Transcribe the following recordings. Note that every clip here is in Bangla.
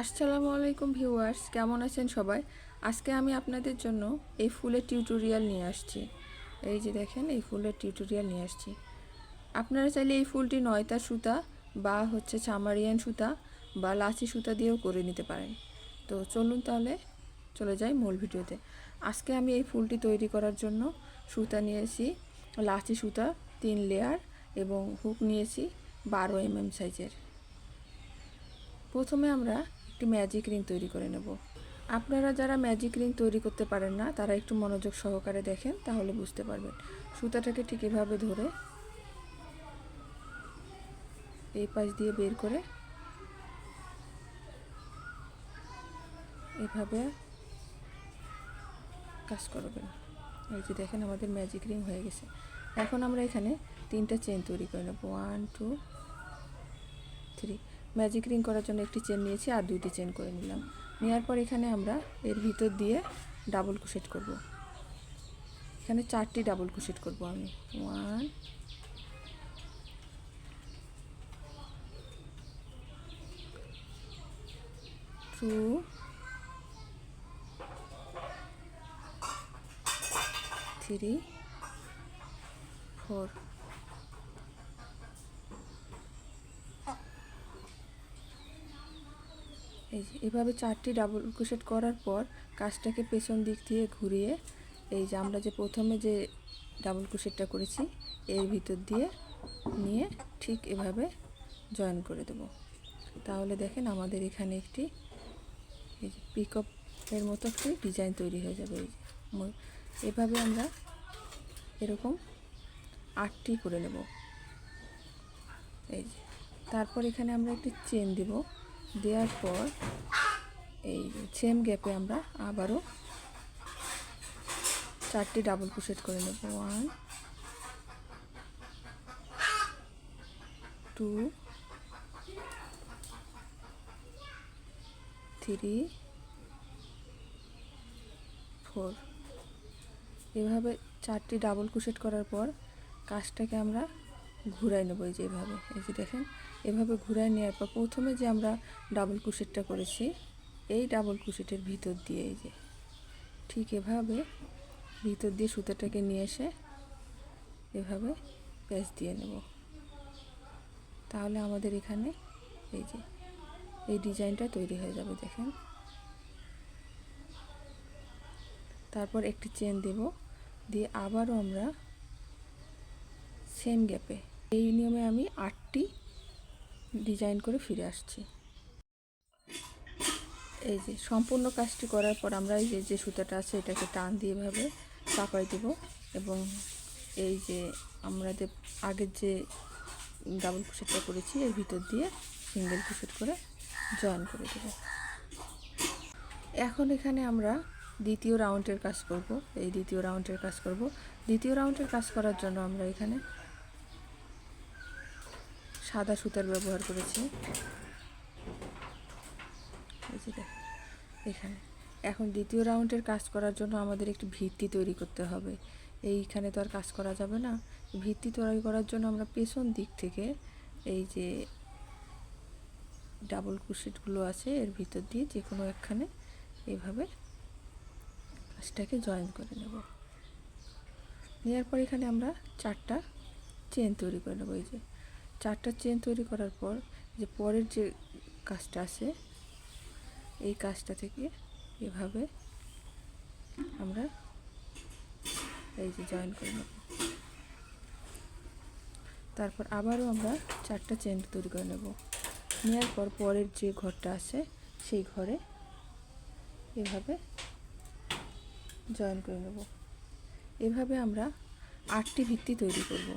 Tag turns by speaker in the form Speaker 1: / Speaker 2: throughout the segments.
Speaker 1: আসসালামু আলাইকুম ভিউয়ার্স, কেমন আছেন সবাই? আজকে আমি আপনাদের জন্য এই ফুলের টিউটোরিয়াল নিয়ে আসছি। এই যে দেখেন, এই ফুলের টিউটোরিয়াল নিয়ে আসছি। আপনারা চাইলে এই ফুলটি নয়তা সুতা বা হচ্ছে চামারিয়ান সুতা বা লাচি সুতা দিয়েও করে নিতে পারেন। তো চলুন তাহলে চলে যাই মূল ভিডিওতে। আজকে আমি এই ফুলটি তৈরি করার জন্য সুতা নিয়েছি, লাচি সুতা তিন লেয়ার এবং হুক নিয়েছি বারো এম এম সাইজের প্রথমে আমরা একটি ম্যাজিক রিং তৈরি করে নেব। আপনারা যারা ম্যাজিক রিং তৈরি করতে পারেন না, তারা একটু মনোযোগ সহকারে দেখেন, তাহলে বুঝতে পারবেন। সুতাটাকে ঠিক এভাবে ধরে এই পাশ দিয়ে বের করে এভাবে কাজ করবেন। এই যে দেখেন আমাদের ম্যাজিক রিং হয়ে গেছে। এখন আমরা এখানে তিনটা চেন তৈরি করে নেব। One two three magic ring করার জন্য একটি চেন নিয়েছি আর দুইটি চেন করে নিলাম। নেওয়ার পর এখানে আমরা এর ভিতর দিয়ে ডাবল কুশেট করব। এখানে চারটি ডাবল কুশেট করব আমি। ওয়ান টু থ্রি ফোর এই যে, এভাবে চারটি ডাবল ক্রোশেট করার পর কাজটাকে পেছন দিক দিয়ে ঘুরিয়ে এই যে আমরা যে প্রথমে যে ডাবল ক্রোশেটটা করেছি, এর ভিতর দিয়ে নিয়ে ঠিক এভাবে জয়েন করে দেব। তাহলে দেখেন আমাদের এখানে একটি এই যে পিকআপের মতো একটি ডিজাইন তৈরি হয়ে যাবে এই যে। এভাবে আমরা এরকম আটটি করে নেব। এই যে, তারপর এখানে আমরা একটি চেন দেব। দেওয়ার পর এই সেম গ্যাপে আমরা আবারও চারটি ডাবল ক্রোশেট করে নেব। ওয়ান টু থ্রি ফোর এভাবে চারটি ডাবল ক্রোশেট করার পর কাজটাকে আমরা ঘুরাই নেব এই যে এভাবে। এই যে দেখেন এভাবে ঘুরাই নেওয়ার পর প্রথমে যে আমরা ডাবল কুশেটটা করেছি, এই ডাবল কুশেটের ভিতর দিয়ে এই যে ঠিক এভাবে ভিতর দিয়ে সুতোটাকে নিয়ে এসে এভাবে প্যাচ দিয়ে নেব। তাহলে আমাদের এখানে এই যে, এই ডিজাইনটা তৈরি হয়ে যাবে দেখেন। তারপর একটি চেন দেব, দিয়ে আবারও আমরা সেম গ্যাপে এই নিয়মে আমি আটটি ডিজাইন করে ফিরে আসছি। এই যে সম্পূর্ণ কাজটি করার পর আমরা এই যে সুতাটা আছে এটাকে টান দিয়ে এভাবে চাপাই দেব এবং এই যে আমরা যে আগের যে ডাবল কুশেটটা করেছি, এর ভিতর দিয়ে সিঙ্গেল কুশেট করে জয়েন করে দেব। এখন এখানে আমরা দ্বিতীয় রাউন্ডের কাজ করব। এই দ্বিতীয় রাউন্ডের কাজ করব। দ্বিতীয় রাউন্ডের কাজ করার জন্য আমরা এখানে সাদা সুতার ব্যবহার করেছি। এখানে। এখন দ্বিতীয় রাউন্ডের কাজ করার জন্য আমাদের একটি ভিত্তি তৈরি করতে হবে। এইখানে তো আর কাজ করা যাবে না। ভিত্তি তৈরি করার জন্য আমরা পেছন দিক থেকে এই যে ডাবল কুশিটগুলো আছে, এর ভিতর দিয়ে যে কোনো একখানে এইভাবে কাজটাকে জয়েন করে নেব। নেওয়ার পর এখানে আমরা চারটা চেন তৈরি করে নেব। এই যে চারটা চেন তৈরি করার পর যে পরের যে কাজটা আছে, এই কাজটা থেকে এভাবে আমরা এই যে জয়েন করে নেব। তারপর আবারও আমরা চারটা চেন তৈরি করে নেব। নেওয়ার পর পরের যে ঘরটা আছে, সেই ঘরে এভাবে জয়েন করে নেব। এভাবে আমরা আটটি ভিত্তি তৈরি করব।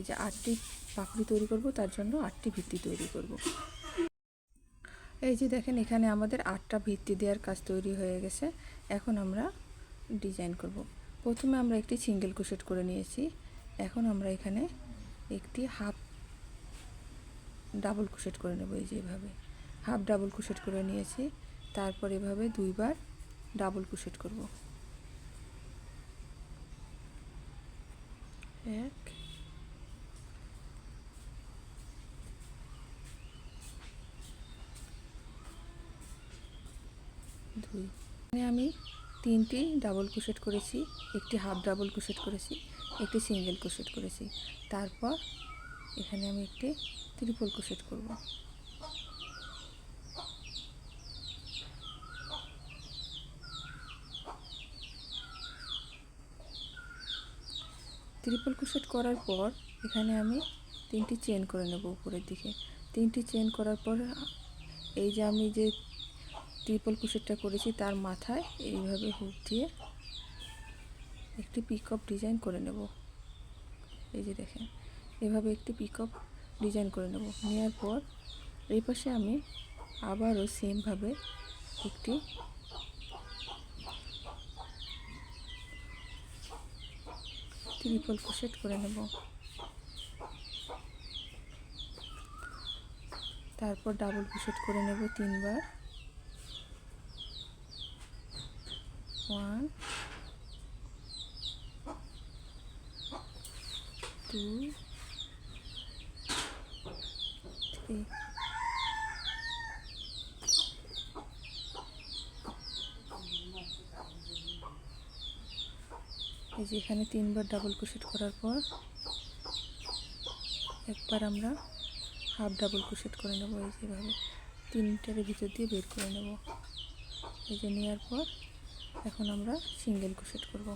Speaker 1: এই যে আটটি পাখড়ি তৈরি করব, তার জন্য আটটি ভিত্তি তৈরি করব। এই যে দেখেন, এখানে আমাদের আটটা ভিত্তি দেওয়ার কাজ তৈরি হয়ে গেছে। এখন আমরা ডিজাইন করব। প্রথমে আমরা একটি সিঙ্গেল কুশেট করে নিয়েছি। এখন আমরা এখানে একটি হাফ ডাবল কুশেট করে নেব, এই যে এভাবে। হাফ ডাবল কুশেট করে নিয়েছি। তারপর এভাবে দুইবার ডাবল কুশেট করব। এক দুই এখানে আমি তিনটি ডাবল ক্রোশেট করেছি, একটি হাফ ডাবল ক্রোশেট করেছি, একটি সিঙ্গেল ক্রোশেট করেছি। তারপর এখানে আমি একটি ত্রিপল ক্রোশেট করব। ত্রিপল ক্রোশেট করার পর এখানে আমি তিনটি চেন করে নেব উপরের দিকে। তিনটি চেন করার পর এই যে আমি যে ট্রিপল ক্রোশেটটা করেছি, তার মাথায় এইভাবে হুক দিয়ে একটি পিকঅপ ডিজাইন করে নেব। এই যে দেখেন, এভাবে একটি পিকঅপ ডিজাইন করে নেব। নেওয়ার পর এই পাশে আমি আবারও সেমভাবে একটি ত্রিপল ক্রোশেট করে নেব। তারপর ডাবল ক্রোশেট করে নেব তিনবার। ওয়ান টু থ্রি এই যে এখানে তিনবার ডাবল ক্রোশেট করার পর একবার আমরা হাফ ডাবল ক্রোশেট করে নেব এই যেভাবে তিনটার ভিতর দিয়ে বের করে নেব। এই যে নেওয়ার পর এখন আমরা সিঙ্গেল ক্রোশেট করব।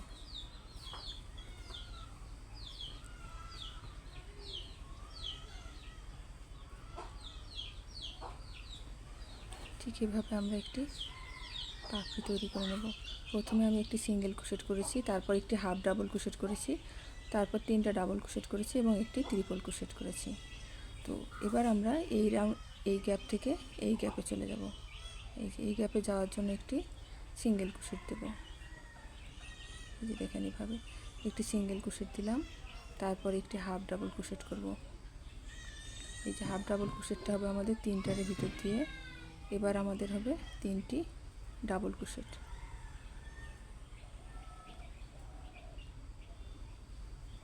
Speaker 1: ঠিক এভাবে আমরা একটি পাখি তৈরি করে নেব। প্রথমে আমি একটি সিঙ্গেল ক্রোশেট করেছি, তারপর একটি হাফ ডাবল ক্রোশেট করেছি, তারপর তিনটা ডাবল ক্রোশেট করেছি এবং একটি ত্রিপল ক্রোশেট করেছি। তো এবার আমরা এই রাউন্ড, এই গ্যাপ থেকে এই গ্যাপে চলে যাব। এই এই গ্যাপে যাওয়ার জন্য একটি সিঙ্গেল ক্রোশেট দেব। দেখেন এইভাবে একটি সিঙ্গেল ক্রোশেট দিলাম, তারপর একটি হাফ ডাবল ক্রোশেট করব। এই যে হাফ ডাবল ক্রোশেটটা হবে আমাদের তিনটার ভিতর দিয়ে, এবার আমাদের হবে তিনটি double crochet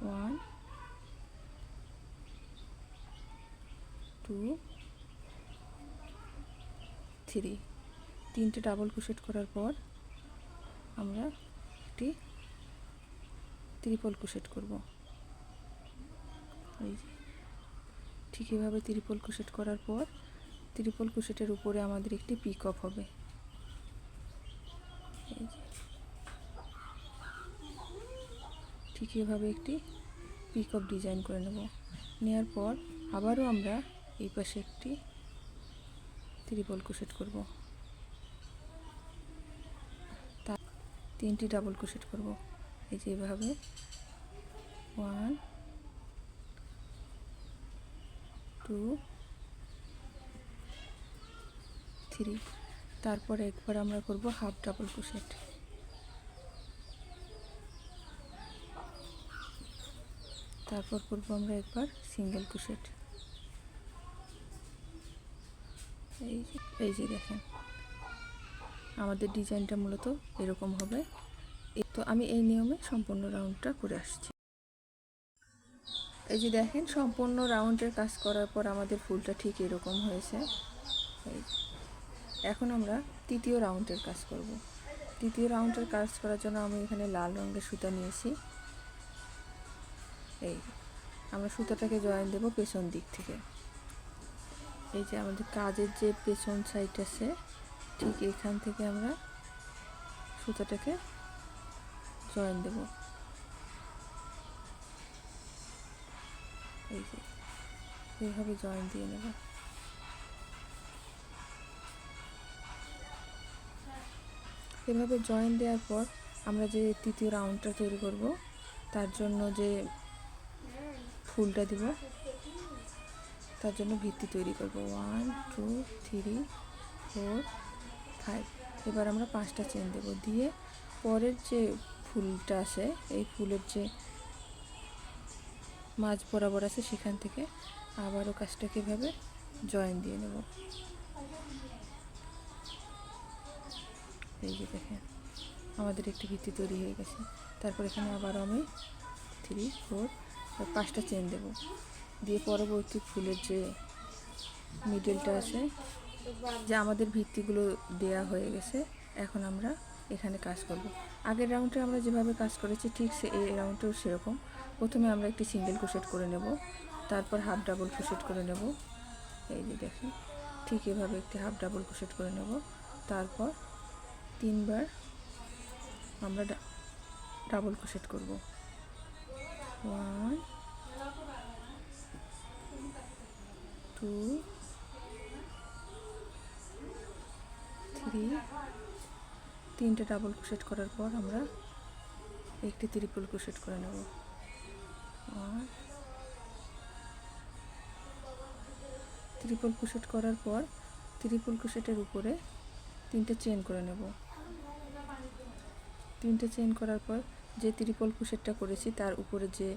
Speaker 1: one, two, three. তিনটে ডাবল ক্রোশেট করার পর আমরা একটি ত্রিপল ক্রোশেট করব। এই যে, ঠিক এভাবে ত্রিপল ক্রোশেট করার পর ত্রিপল ক্রোশেটের উপরে আমাদের একটি পিক অফ হবে। এই যে, ঠিক এভাবে একটি পিক অফ ডিজাইন করে নেব। নেওয়ার পর আবারও আমরা এই পাশে একটি ত্রিপল ক্রোশেট করব তা তিনটি ডাবল ক্রোশেট করব। এই যে এভাবে। ওয়ান টু থ্রি তারপর একবার আমরা করব হাফ ডাবল ক্রোশেট তারপর করব আমরা একবার সিঙ্গেল ক্রোশেট এই যে এই যে দেখেন। আমাদের ডিজাইনটা মূলত এরকম হবে। তো আমি এই নিয়মে সম্পূর্ণ রাউন্ডটা করে আসছি। এই যে দেখেন, সম্পূর্ণ রাউন্ডের কাজ করার পর আমাদের ফুলটা ঠিক এরকম হয়েছে। এখন আমরা তৃতীয় রাউন্ডের কাজ করব। তৃতীয় রাউন্ডের কাজ করার জন্য আমি এখানে লাল রঙের সুতা নিয়েছি। এই আমরা সুতাটাকে জয়েন দেব পেছন দিক থেকে। এই যে আমাদের কাজের যে পেছন সাইড আছে ঠিক এখান থেকে আমরা সুতাটাকে জয়েন দেব। এই যে, এইভাবে জয়েন দিয়ে নেব। এভাবে জয়েন দেওয়ার পর আমরা যে তৃতীয় রাউন্ডটা তৈরি করব, তার জন্য যে ফুলটা দিব, তার জন্য ভিত্তি তৈরি করব। One two three four five এবার আমরা পাঁচটা চেন দেব। দিয়ে পরের যে ফুলটা আছে এই ফুলের যে মাঝ বরাবর আছে সেখান থেকে আবারও কাজটাকে এভাবে জয়েন দিয়ে নেব। এই যে দেখেন, আমাদের একটি ভিত্তি তৈরি হয়ে গেছে। তারপর এখানে আবার আমি থ্রি, ফোর পাঁচটা চেন দেব। দিয়ে পরবর্তী ফুলের যে মিডলটা আছে যে আমাদের ভিত্তিগুলো দেয়া হয়ে গেছে, এখন আমরা এখানে কাজ করব। আগের রাউন্ডে আমরা যেভাবে কাজ করেছি, ঠিক সে, এই রাউন্ডেও সেরকম। প্রথমে আমরা একটি সিঙ্গেল ক্রোশেট করে নেব, তারপর হাফ ডাবল ক্রোশেট করে নেব। এই যে দেখেন, ঠিক এভাবে একটি হাফ ডাবল ক্রোশেট করে নেব। তারপর তিনবার আমরা ডাবল ক্রোশেট করব। ওয়ান টু থ্রি তিনটে ডাবল ক্রোশেট করার পর আমরা একটি ত্রিপল ক্রোশেট করে নেব। আর ত্রিপল ক্রোশেট করার পর ত্রিপল ক্রোশেটের উপরে তিনটে চেন করে নেব। তিনটে চেন করার পর যে ত্রিপল ক্রোশেটটা করেছি, তার উপরে যে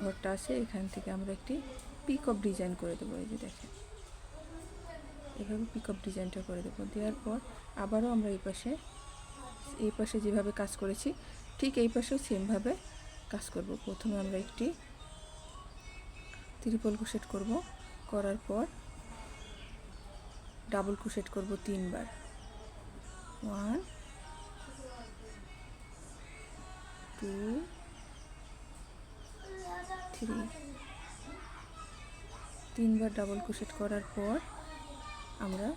Speaker 1: ঘরটা আছে, এখান থেকে আমরা একটি পিক অফ ডিজাইন করে দেবো। এই যে দেখেন। এভাবে পিক অফ ডিজাইনটা করে দেবো। দেওয়ার পর আবারও আমরা এই পাশে এই পাশে যেভাবে কাজ করেছি, ঠিক এই পাশেও সেমভাবে কাজ করব। প্রথমে আমরা একটি ত্রিপল ক্রোশেট করব। করার পর ডাবল ক্রোশেট করব তিনবার। ওয়ান টু থ্রি তিনবার ডাবল ক্রোশেট করার পর আমরা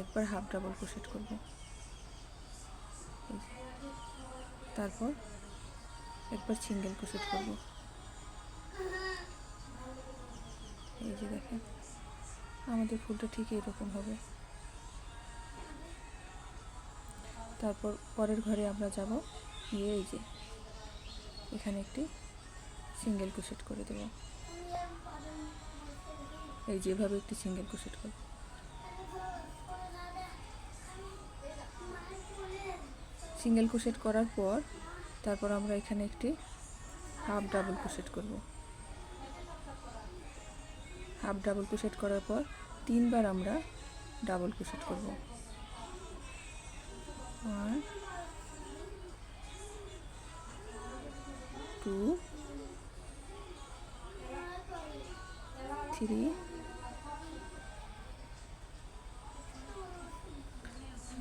Speaker 1: একবার হাফ ডাবল ক্রোশেট করব। তারপর একবার সিঙ্গেল ক্রোশেট করব। এই যে দেখেন, আমাদের ফুলটা ঠিক এরকম হবে। তারপর পরের ঘরে আমরা যাব গিয়ে এই যে এখানে একটি সিঙ্গেল ক্রোশেট করে দেব। এই যেভাবে একটি সিঙ্গেল ক্রোশেট করব। সিঙ্গেল ক্রোশেট করার পর তারপর আমরা এখানে একটি হাফ ডাবল ক্রোশেট করব। হাফ ডাবল ক্রোশেট করার পর তিনবার আমরা ডাবল ক্রোশেট করব। ওয়ান টু, থ্রি,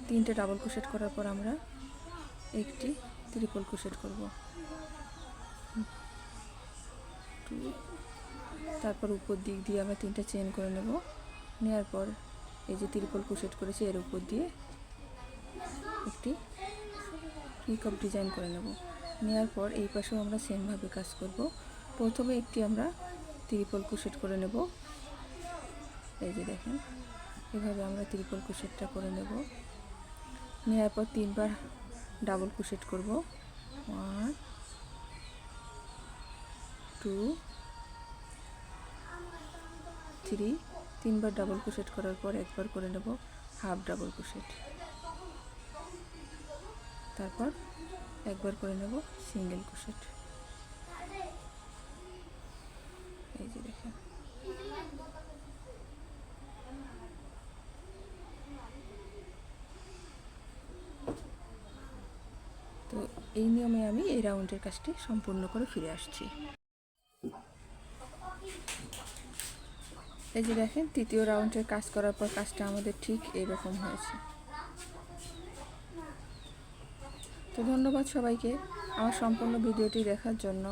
Speaker 1: তিনটে ডাবল ক্রোশেট করার পর আমরা একটি ত্রিপল ক্রোশেট করব। তারপর উপর দিক দিয়ে আমরা তিনটা চেন করে নেব। নেওয়ার পর এই যে ত্রিপল ক্রোশেট করেছি, এর উপর দিয়ে একটি পিকআপ ডিজাইন করে নেব। নেওয়ার পর এই পাশেও আমরা সেমভাবে কাজ করব। প্রথমে একটি আমরা ত্রিপল ক্রোশেট করে নেব। এই যে দেখেন, এভাবে আমরা ত্রিপল ক্রোশেটটা করে নেব। নেওয়ার পর তিনবার ডাবল ক্রোশেট করব। ওয়ান, টু, থ্রি, তিনবার ডাবল ক্রোশেট করার পর একবার করে নেব, হাফ ডাবল ক্রোশেট তারপর একবার করে নেব, সিঙ্গেল ক্রোশেট এই যে দেখেন তো এই নিয়মে আমি এই রাউন্ডের কাজটি সম্পূর্ণ করে ফিরে আসছি। এই যে দেখেন, তৃতীয় রাউন্ডের কাজ করার পর কাজটা আমাদের ঠিক এরকম হয়েছে। তো ধন্যবাদ সবাইকে আমার সম্পূর্ণ ভিডিওটি দেখার জন্য।